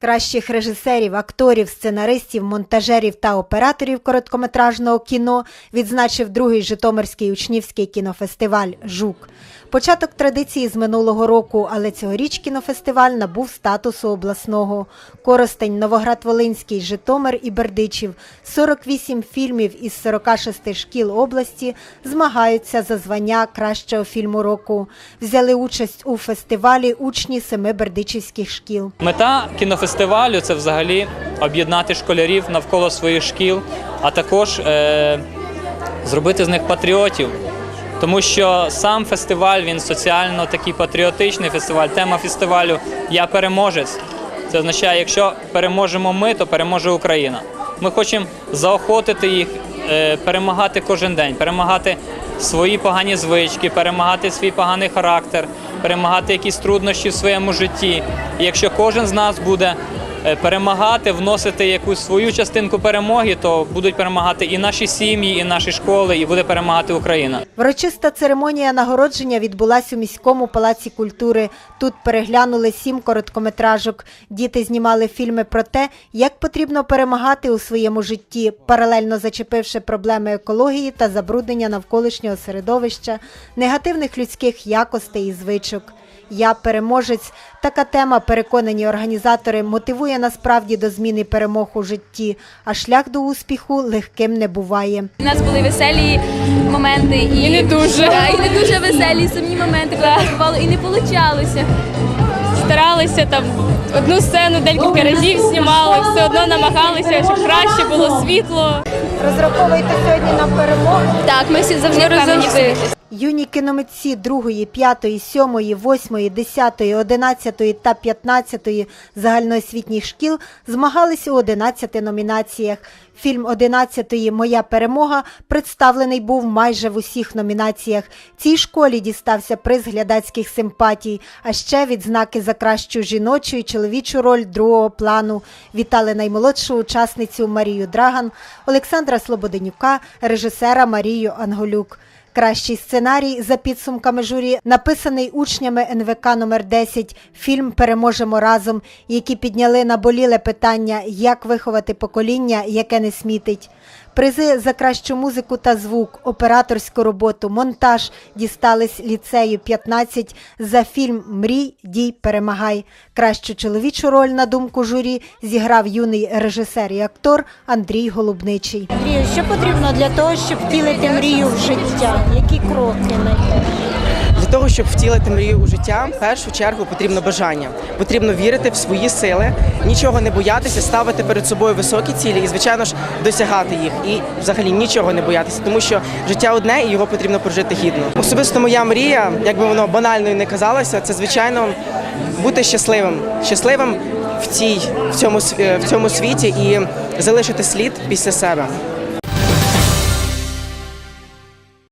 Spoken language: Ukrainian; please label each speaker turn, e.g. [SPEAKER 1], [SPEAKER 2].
[SPEAKER 1] Кращих режисерів, акторів, сценаристів, монтажерів та операторів короткометражного кіно відзначив другий Житомирський учнівський кінофестиваль Жук. Початок традиції з минулого року, але цьогоріч кінофестиваль набув статусу обласного. Коростень, Новоград-Волинський, Житомир і Бердичів 48 фільмів із 46 шкіл області змагаються за звання кращого фільму року. Взяли участь у фестивалі учні семи бердичівських шкіл.
[SPEAKER 2] Мета кінофестивалю це взагалі об'єднати школярів навколо своїх шкіл, а також е, зробити з них патріотів. Тому що сам фестиваль він соціально такий патріотичний фестиваль. Тема фестивалю Я переможець. Це означає, якщо переможемо ми, то переможе Україна. Ми хочемо заохотити їх перемагати кожен день, перемагати свої погані звички, перемагати свій поганий характер, перемагати якісь труднощі в своєму житті. І якщо кожен з нас буде е, перемагати, вносити якусь свою частинку перемоги, то будуть перемагати і наші сім'ї, і наші школи, і буде перемагати Україна.
[SPEAKER 1] Врочиста церемонія нагородження відбулась у міському палаці культури. Тут переглянули сім короткометражок. Діти знімали фільми про те, як потрібно перемагати у своєму житті, паралельно зачепивши проблеми екології та забруднення навколишнього середовища, негативних людських якостей і звичок. Я переможець. Така тема, переконані організатори, мотивує насправді до зміни перемог у житті, а шлях до успіху легким не буває.
[SPEAKER 3] У нас були веселі моменти і,
[SPEAKER 4] І не дуже.
[SPEAKER 3] Да, і не дуже веселі сумні моменти, коли і не получалося.
[SPEAKER 4] Старалися там одну сцену декілька разів знімали, все одно намагалися, щоб краще було світло.
[SPEAKER 1] Розраховуєте сьогодні на перемогу.
[SPEAKER 3] Так, ми всі завжди собі.
[SPEAKER 1] Юні кіномитці 2, 5, 7, 8, 10, 11 та 15 загальноосвітніх шкіл змагалися у 11 номінаціях. Фільм 11 Моя перемога представлений був майже в усіх номінаціях. Цій школі дістався приз глядацьких симпатій, а ще відзнаки за кращу жіночу і чоловічу роль другого плану. Вітали наймолодшу учасницю Марію Драган, Олександра Слободенюка, режисера Марію Анголюк. Кращий сценарій за підсумками журі написаний учнями НВК номер 10 Фільм Переможемо разом, які підняли наболіле питання, як виховати покоління, яке не смітить. Призи за кращу музику та звук, операторську роботу, монтаж дістались ліцею 15 за фільм Мрій, дій, перемагай. Кращу чоловічу роль, на думку журі, зіграв юний режисер і актор Андрій Голубничий.
[SPEAKER 5] Мрію, що потрібно для того, щоб втілити мрію в життя? Які кроки?
[SPEAKER 6] Для того, щоб втілити мрію у життя, в першу чергу потрібно бажання. Потрібно вірити в свої сили, нічого не боятися, ставити перед собою високі цілі і, звичайно ж, досягати їх. І взагалі нічого не боятися, тому що життя одне і його потрібно прожити гідно. Особисто моя мрія, якби воно банально і не казалося, це звичайно бути щасливим, щасливим в цій в цьому св- в цьому світі і залишити слід після себе.